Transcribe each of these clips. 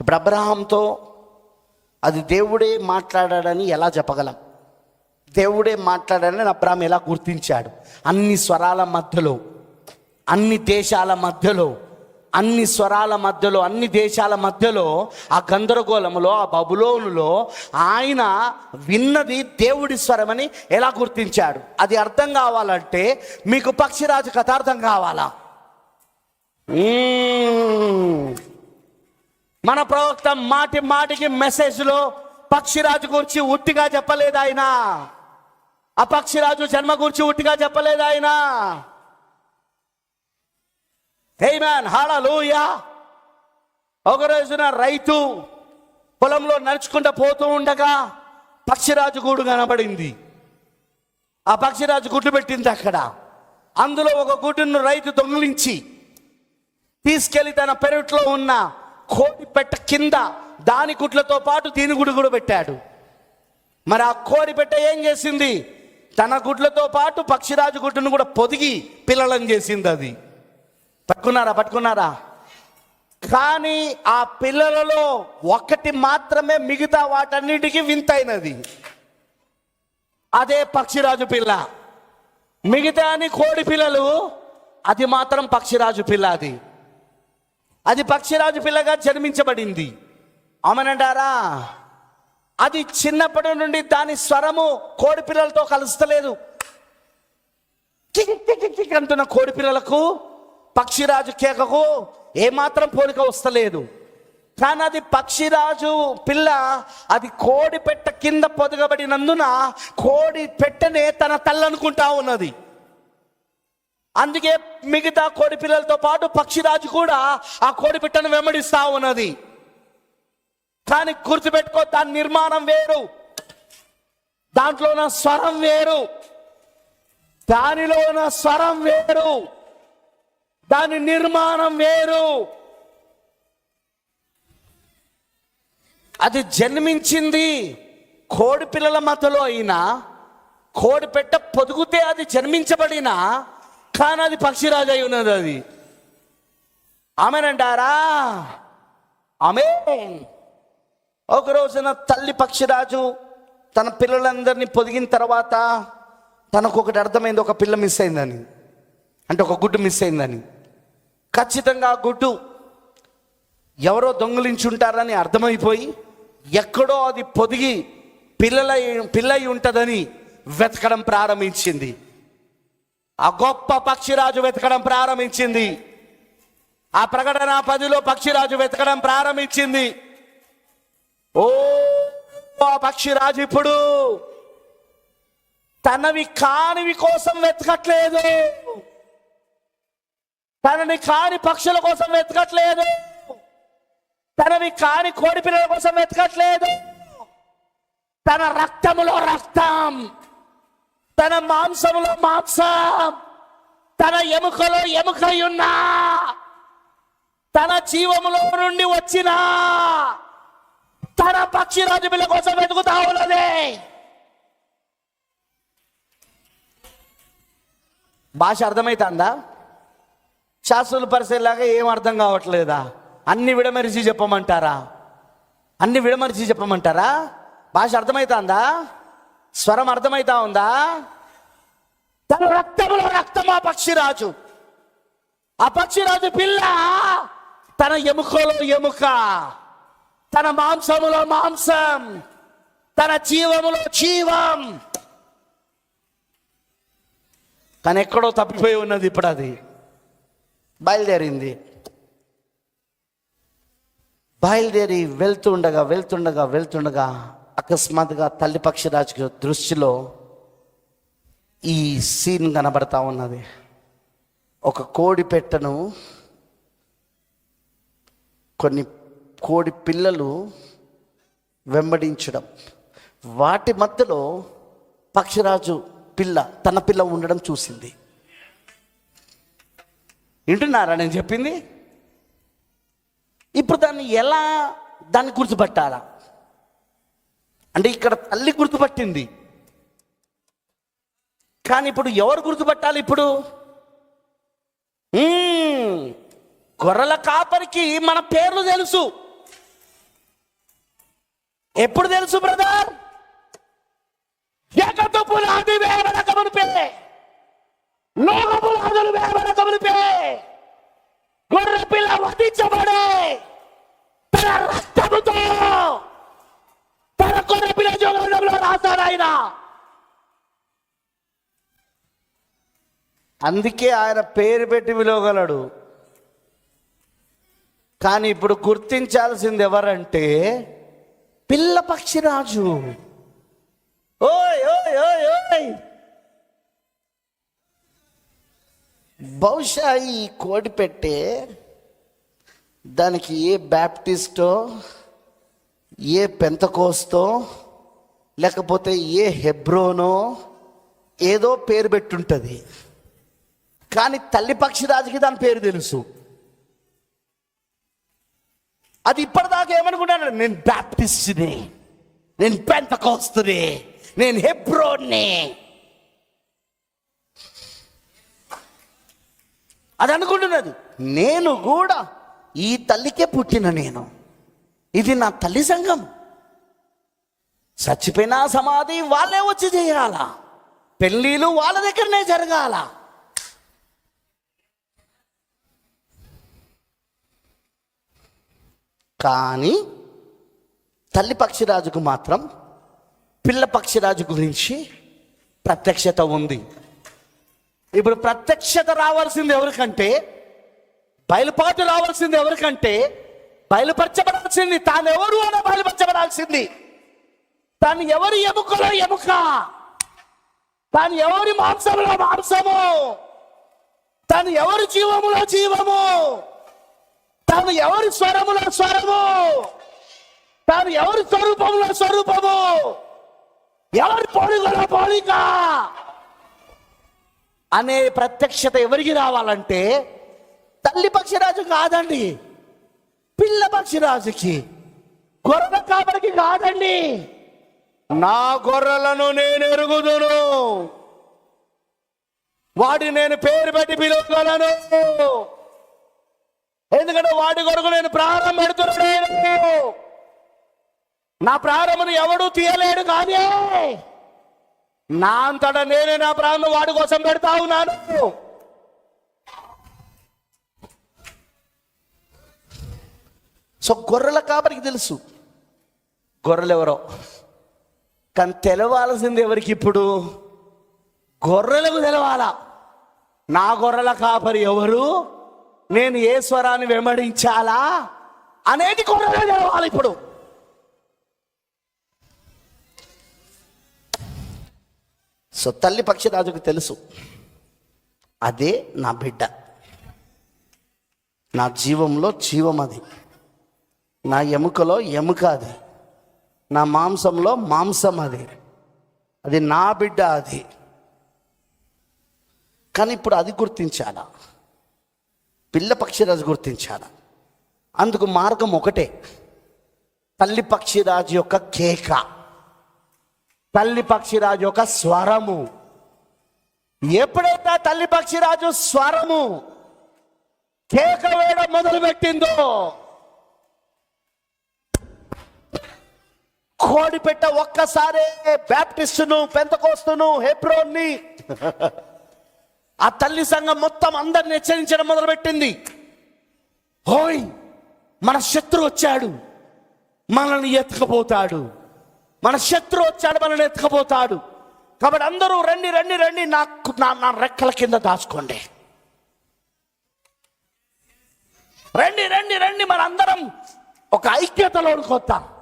ఇప్పుడు అబ్రహాంతో అది దేవుడే మాట్లాడాడని ఎలా చెప్పగలం? దేవుడే మాట్లాడాడని అబ్రహాం ఎలా గుర్తించాడు? అన్ని స్వరాల మధ్యలో అన్ని దేశాల మధ్యలో అన్ని స్వరాల మధ్యలో అన్ని దేశాల మధ్యలో ఆ గందరగోళంలో ఆ బబులోనులో ఆయన విన్నది దేవుడి స్వరమని ఎలా గుర్తించాడు? అది అర్థం కావాలంటే మీకు పక్షిరాజు కథార్థం కావాలా? మన ప్రవక్త మాటి మాటికి మెసేజ్లో పక్షిరాజు గురించి ఉట్టిగా చెప్పలేదు ఆయన. ఆ పక్షిరాజు జన్మ గురించి ఉట్టిగా చెప్పలేదు ఆయన. హే మ్యాన్ ఒక రోజున రైతు పొలంలో నడుచుకుంటూ పోతూ ఉండగా పక్షిరాజు గూడు కనబడింది. ఆ పక్షిరాజు గుడ్డు పెట్టింది అక్కడ. అందులో ఒక గుడ్డును రైతు దొంగిలించి తీసుకెళ్ళి తన పెరట్లో ఉన్న కోడి పెట్ట కింద దాని గుడ్లతో పాటు దీని గుడి కూడా పెట్టాడు. మరి ఆ కోడి పెట్ట ఏం చేసింది? తన గుడ్లతో పాటు పక్షిరాజు గుడ్డును కూడా పొదిగి పిల్లలను చేసింది అది. పట్టుకున్నారా? పట్టుకున్నారా? కానీ ఆ పిల్లలలో ఒకటి మాత్రమే మిగతా వాటన్నిటికీ వింతైనది అదే పక్షిరాజు పిల్ల. మిగతా అని కోడి పిల్లలు అది మాత్రం పక్షిరాజు పిల్ల అది. అది పక్షిరాజు పిల్లగా జన్మించబడింది. అమనంటారా అది చిన్నప్పటి నుండి దాని స్వరము కోడి పిల్లలతో కలుస్తలేదు. కిక్ కిక్ అంటున్న కోడి పిల్లలకు పక్షిరాజు కేకకు ఏమాత్రం పోలిక వస్తలేదు. కానీ అది పక్షిరాజు పిల్ల అది కోడి పెట్ట కింద పొదగబడినందున కోడి పెట్టనే తన తల్లనుకుంటా ఉన్నది. అందుకే మిగతా కోడి పిల్లలతో పాటు పక్షిరాజు కూడా ఆ కోడి పిట్టను వెంబడిస్తా ఉన్నది. కానీ గుర్తుపెట్టుకో దాని నిర్మాణం వేరు. దాంట్లో ఉన్న స్వరం వేరు. దానిలో ఉన్న స్వరం వేరు. దాని నిర్మాణం వేరు. అది జన్మించింది కోడి పిల్లల మధ్యలో అయినా కోడి పెట్ట పొదుగుతే అది జన్మించబడినా కానీ అది పక్షిరాజు అయి ఉన్నది అది. ఆమెనంటారా? ఆమె ఒక రోజున తల్లి పక్షిరాజు తన పిల్లలందరినీ పొదిగిన తర్వాత తనకు ఒకటి అర్థమైంది ఒక పిల్ల మిస్ అయిందని. అంటే ఒక గుడ్డు మిస్ అయిందని. ఖచ్చితంగా ఆ గుడ్డు ఎవరో దొంగిలించుంటారని అర్థమైపోయి ఎక్కడో అది పొదిగి పిల్లల పిల్లయి ఉంటుందని వెతకడం ప్రారంభించింది. ఆ గొప్ప పక్షిరాజు వెతకడం ప్రారంభించింది. ఆ ప్రకటన పదిలో పక్షిరాజు వెతకడం ప్రారంభించింది. ఓ ఆ పక్షిరాజు ఇప్పుడు తనవి కానివి కోసం వెతకట్లేదు. తనని కాని పక్షుల కోసం వెతకట్లేదు. తనవి కాని కోడి పిల్లల కోసం వెతకట్లేదు. తన రక్తములో రక్తం. తన మాంసంలో మాంసం తన ఎముకలో ఎముకయున్నా తన జీవములో నుండి వచ్చిన తన పక్షిరాజు బిల్ల కోసం వెతుకుతా ఉన్నది. భాష అర్థమైతుందా? శాస్త్రులు పరిస్థితిలాగా ఏం అర్థం కావట్లేదా? అన్ని విడమరిచి చెప్పమంటారా? అన్ని విడమరిచి చెప్పమంటారా? భాష అర్థమవుతుందా స్వరం అర్థమైతా ఉందా? తన రక్తములో రక్తమా పక్షిరాజు. ఆ పక్షిరాజు పిల్ల తన ఎముకలో ఎముక తన మాంసములో మాంసం తన జీవములో జీవం. కానీ ఎక్కడో తప్పిపోయి ఉన్నది ఇప్పుడు అది. బయలుదేరింది. బయలుదేరి వెళ్తుండగా వెళ్తుండగా వెళ్తుండగా అకస్మాత్తుగా తల్లి పక్షిరాజు దృష్టిలో ఈ సీన్ కనబడతా ఉన్నది. ఒక కోడి పెట్టను కొన్ని కోడి పిల్లలు వెంబడించడం. వాటి మధ్యలో పక్షిరాజు పిల్ల తన పిల్ల ఉండడం చూసింది. వింటున్నారా నేను చెప్పింది? ఇప్పుడు దాన్ని ఎలా దాన్ని గుర్తుపట్టాలా? అంటే ఇక్కడ తల్లి గుర్తుపట్టింది. కానీ ఇప్పుడు ఎవరు గుర్తుపట్టాలి ఇప్పుడు? గొర్రెల కాపరికి మన పేర్లు తెలుసు. ఎప్పుడు తెలుసు బ్రదర్? జగత్తు పునాది వేయబడక పెళ్ళే లోక పునాదులు వేయబడక మునిపే గొర్రె పిల్ల వధించబడే తన రక్తముతో తన గొర్రె పిల్ల జోగంలో రాశాడు ఆయన. అందుకే ఆయన పేరు పెట్టి పిలవగలడు. కానీ ఇప్పుడు గుర్తించాల్సింది ఎవరంటే పిల్ల పక్షిరాజు ఓయ్ ఓయ్ ఓయ్ ఓయ్. బహుశా ఈ కోడి పెట్టే దానికి ఏ బ్యాప్టిస్టో ఏ పెంతకోస్తో లేకపోతే ఏ హెబ్రోనో ఏదో పేరు పెట్టుంటుంది. కానీ తల్లి పక్షిరాజుకి దాని పేరు తెలుసు. అది ఇప్పటిదాకా ఏమనుకుంటాను? నేను బ్యాప్టిస్ట్ని నేను పెంతకోస్తుని నేను హెబ్రోని అది అనుకుంటున్నది. నేను కూడా ఈ తల్లికే పుట్టిన నేను. ఇది నా తల్లి సంఘం. చచ్చిపోయిన సమాధి వాళ్ళే వచ్చి చేయాల. పెళ్ళిళ్ళు వాళ్ళ దగ్గరనే జరగాల. కానీ తల్లి పక్షిరాజుకు మాత్రం పిల్ల పక్షిరాజు గురించి ప్రత్యక్షత ఉంది. ఇప్పుడు ప్రత్యక్షత రావాల్సింది ఎవరికంటే బయలుపాటు రావాల్సింది ఎవరికంటే బయలుపరచబడాల్సింది తానెవరు ఎవరు అని బయలుపరచబడాల్సింది. తను ఎవరి ఎముకలో ఎముక? తాను ఎవరి మాంసములో మాంసము? తను ఎవరి జీవములో జీవము? తాను ఎవరి స్వరములో స్వరము? తాను ఎవరి స్వరూపంలో స్వరూపము? ఎవరి పోలికలో పోలిక? అనే ప్రత్యక్షత ఎవరికి రావాలంటే తల్లి పక్షిరాజు కాదండి. పిల్ల పక్షిరాజుకి గొర్రెల కాపరికి కాదండి. నా గొర్రెలను నేను ఎరుగుదును. వాడి నేను పేరు పెట్టి పిలువగలను. ఎందుకంటే వాడి కొరకు నేను ప్రారంభం పెడుతున్నాను నా ప్రారంభం ఎవడు తీయలేడు కానీ నా అంతటా నేనే నా ప్రారంభం వాడి కోసం పెడతా ఉన్నాను. సో గొర్రెల కాబట్టి తెలుసు. గొర్రెలు ఎవరో కానీ తెలవాల్సింది ఎవరికి ఇప్పుడు? గొర్రెలకు తెలవాలా? నా గొర్రెల కాపరి ఎవరు? నేను ఏ స్వరాన్ని వెంబడించాలా? అనేది గొర్రెలు తెలవాలి ఇప్పుడు. సో తల్లి పక్షిరాజుకు తెలుసు. అదే నా బిడ్డ. నా జీవంలో జీవం అది. నా ఎముకలో ఎముక అది. నా మాంసంలో మాంసం అది. అది నా బిడ్డ అది. కానీ ఇప్పుడు అది గుర్తించాలా? పిల్ల పక్షిరాజు గుర్తించాలా? అందుకు మార్గం ఒకటే. తల్లి పక్షిరాజు యొక్క కేక. తల్లి పక్షిరాజు యొక్క స్వరము. ఎప్పుడైతే తల్లి పక్షిరాజు స్వరము కేక వేయడం మొదలు కోడిపెట్ట ఒక్కసారే బ్యాప్టిస్టును పెంతకోస్తును హెబ్రోన్ని. ఆ తల్లి సంఘం మొత్తం అందరిని హెచ్చరించడం మొదలుపెట్టింది. హోయ్ మన శత్రు వచ్చాడు. మనల్ని ఎత్తుకపోతాడు. మన శత్రు వచ్చాడు మనల్ని ఎత్తుకపోతాడు. కాబట్టి అందరూ రండి రండి రండి. నాకు నా నా రెక్కల కింద దాచుకోండి. రండి రండి రండి. మనందరం ఒక ఐక్యతలోకి వద్దాం.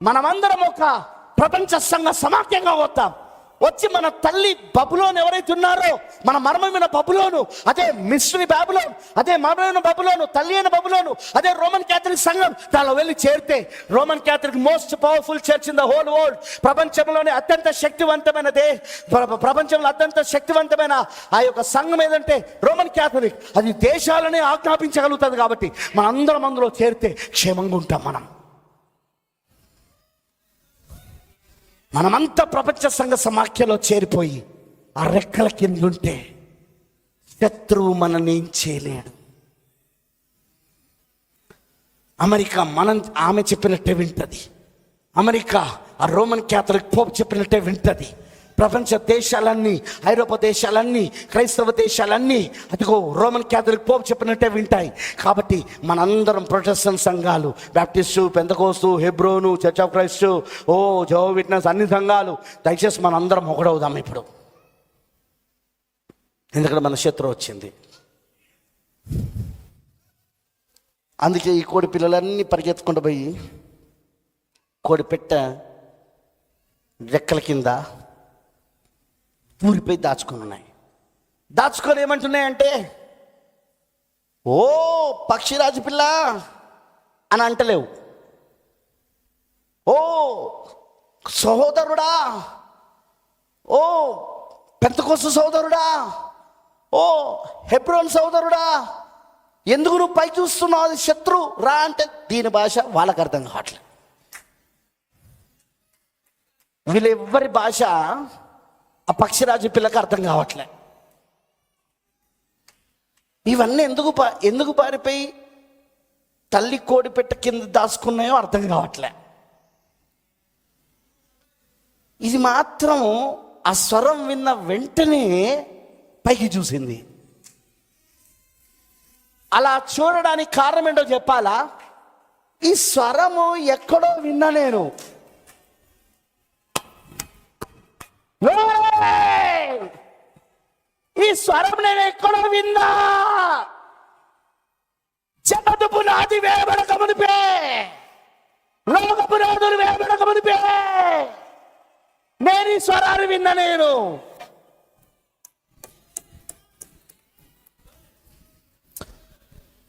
మనమందరం ఒక ప్రపంచ సంఘ సమాఖ్యంగా వద్దాం వచ్చి మన తల్లి బబులోను ఎవరైతే ఉన్నారో మన మర్మమైన బబులోను అదే మిస్ట్రీ బాబులోను అదే మర్మమైన బబులోను తల్లి అయిన బబులోను అదే రోమన్ క్యాథలిక్ సంఘం దానిలో వెళ్ళి చేరితే Roman Catholic most powerful church in the whole world. ప్రపంచంలోనే అత్యంత శక్తివంతమైన దే ప్రపంచంలో అత్యంత శక్తివంతమైన ఆ యొక్క సంఘం ఏదంటే రోమన్ క్యాథలిక్. అది దేశాలనే ఆజ్ఞాపించగలుగుతుంది కాబట్టి మనందరం అందులో చేరితే క్షేమంగా ఉంటాం మనం. మనమంతా ప్రపంచ సంఘ సమాఖ్యలో చేరిపోయి ఆ రెక్కల కింద ఉంటే శత్రువు మనల్ని ఏం చేయలేడు. అమెరికా మనం ఆమె చెప్పినట్టే వింటది. అమెరికా ఆ రోమన్ క్యాథలిక్ పోప్ చెప్పినట్టే వింటది. ప్రపంచ దేశాలన్నీ ఐరోపా దేశాలన్నీ క్రైస్తవ దేశాలన్నీ అదిగో రోమన్ క్యాథలిక్ పోప్ చెప్పినట్టే వింటాయి. కాబట్టి మనందరం ప్రొటెస్టెంట్ సంఘాలు Baptist Pentecost Hebron church of Christ ఓ జో విట్నెస్ అన్ని సంఘాలు దయచేసి మనందరం ఒకడవుదాం ఇప్పుడు. ఎందుకంటే మన శత్రు వచ్చింది. అందుకే ఈ కోడి పిల్లలన్నీ పరిగెత్తుకుంటూ పోయి కోడి పెట్ట రెక్కల కింద ఊరిపోయి దాచుకొని ఉన్నాయి దాచుకొని ఏమంటున్నాయంటే ఓ పక్షిరాజు పిల్ల అని అంటలేవు. ఓ సహోదరుడా ఓ పెంతకోసు సోదరుడా ఓ హెబ్రోన్ సోదరుడా ఎందుకు నువ్వు పై చూస్తున్నావు? అది శత్రు రా అంటే దీని భాష వాళ్ళకి అర్థం కావట్లేదు. వీళ్ళెవ్వరి భాష ఆ పక్షిరాజు పిల్లకి అర్థం కావట్లే. ఇవన్నీ ఎందుకు పా ఎందుకు పారిపోయి తల్లి కోడిపెట్ట కింద దాచుకున్నాయో అర్థం కావట్లే. ఇది మాత్రం ఆ స్వరం విన్న వెంటనే పైకి చూసింది. అలా చూడడానికి కారణం ఏంటో చెప్పాలా? ఈ స్వరము ఎక్కడో విన్నా నేను. ఈ స్వరం నేను ఎక్కడో విన్నా! జగతు నాది వేయబడక మునిపే! లోకపు పునాదులు వేయబడక మునిపే! నేను ఈ స్వరాన్ని విన్నా నేను!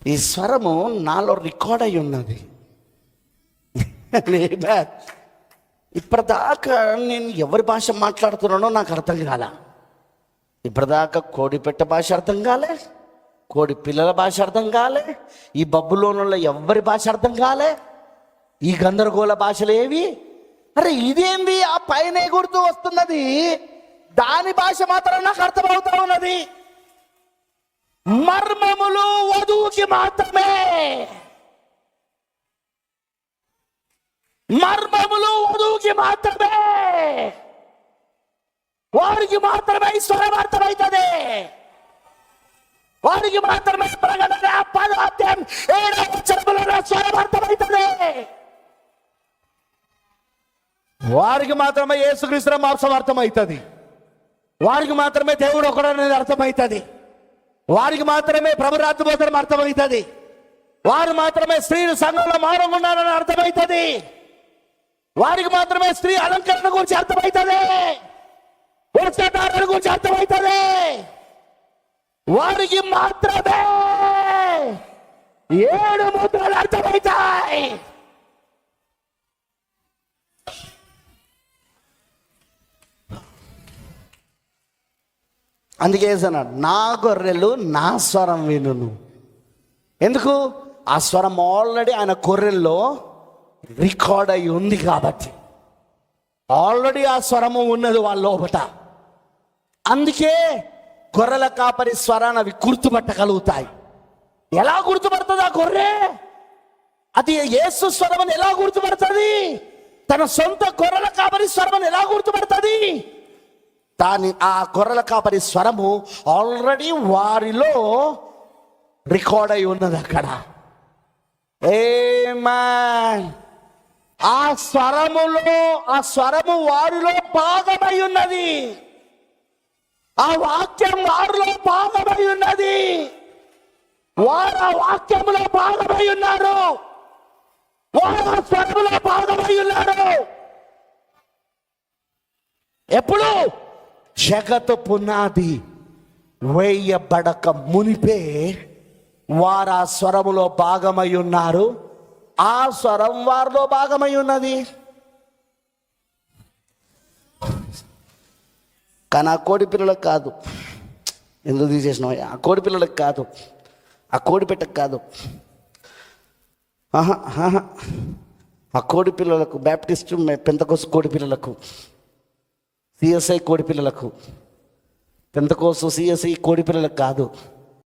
ఈ స్వరము నాలో రికార్డ్ అయి ఉన్నది. ఇప్పటిదాకా నేను ఎవరి భాష మాట్లాడుతున్నానో నాకు అర్థం కాల. ఇప్పటిదాకా కోడి పెట్ట భాష అర్థం కాలే కోడి పిల్లల భాష అర్థం కాలే ఈ బబ్బులోనుల ఎవరి భాష అర్థం కాలే ఈ గందరగోళ భాషలు ఏవి? అరే ఇదేంది? ఆ పైన గుర్తు వస్తున్నది. దాని భాష మాత్రం నాకు అర్థమవుతా ఉన్నది. మర్మములు వధువుకి మాత్రమే. మర్మములు వధువుకి మాత్రమే. వారికి మాత్రమే ఈ వారికి మాత్రమే ప్రకటన పదార్థం ఏడవ చెప్పులలో స్వరం వారికి మాత్రమే యేసుక్రీస్తు మాంసం అర్థమవుతుంది. వారికి మాత్రమే దేవుడు ఒకడనేది అర్థమవుతుంది. వారికి మాత్రమే ప్రభురాత్రి బోధనం అర్థమవుతుంది. వారు మాత్రమే స్త్రీలు సంఘంలో మారనున్నారని అర్థమవుతుంది. వారికి మాత్రమే స్త్రీ అలంకరణ గురించి అర్థమవుతుంది వస్త్రధారణ గురించి అర్థమవుతుంది వారికి మాత్రమే ఏడు ముద్రలు అర్థమవుతాయి అందుకే అన్నాడు నా గొర్రెలు నా స్వరం వినును. ఎందుకు? ఆ స్వరం ఆల్రెడీ ఆయన గొర్రెల్లో రికార్డ్ అయి ఉంది కాబట్టి. ఆల్రెడీ ఆ స్వరము ఉన్నది వాళ్ళ లోపట. అందుకే గొర్రెల కాపరి స్వరాన్ని అవి గుర్తుపట్టగలుగుతాయి. ఎలా గుర్తుపడుతుంది ఆ గొర్రె? అది యేసు స్వరమని ఎలా గుర్తుపడుతుంది? తన సొంత గొర్రెల కాపరి స్వరమని ఎలా గుర్తుపడుతుంది? దాని ఆ గొర్రెల కాపరి స్వరము ఆల్రెడీ వారిలో రికార్డ్ అయి ఉన్నది అక్కడ. ఏమాన్? ఆ స్వరములో ఆ స్వరము వారిలో భాగమై ఉన్నది. ఆ వాక్యం వారిలో భాగమై ఉన్నది. వారు ఆ వాక్యములో భాగమై ఉన్నారు. వారు ఆ స్వరములో భాగమై ఉన్నారు. ఎప్పుడు? జగతు పునాది వేయబడక మునిపే వారు ఆ స్వరములో భాగమై ఉన్నారు. ఆ స్వరం వారిలో భాగమై ఉన్నది. కానీ ఆ కోడి పిల్లలకు కాదు. ఎందుకు తీసేసినావు? ఆ కోడి పిల్లలకు కాదు. ఆ కోడి పెట్టకు కాదు. ఆహా ఆహా. ఆ కోడి పిల్లలకు బ్యాప్టిస్ట్ పెంతకోసు కోడి పిల్లలకు సిఎస్ఐ కోడి పిల్లలకు పెంతకోసు సిఎస్ఐ కోడి పిల్లలకు కాదు.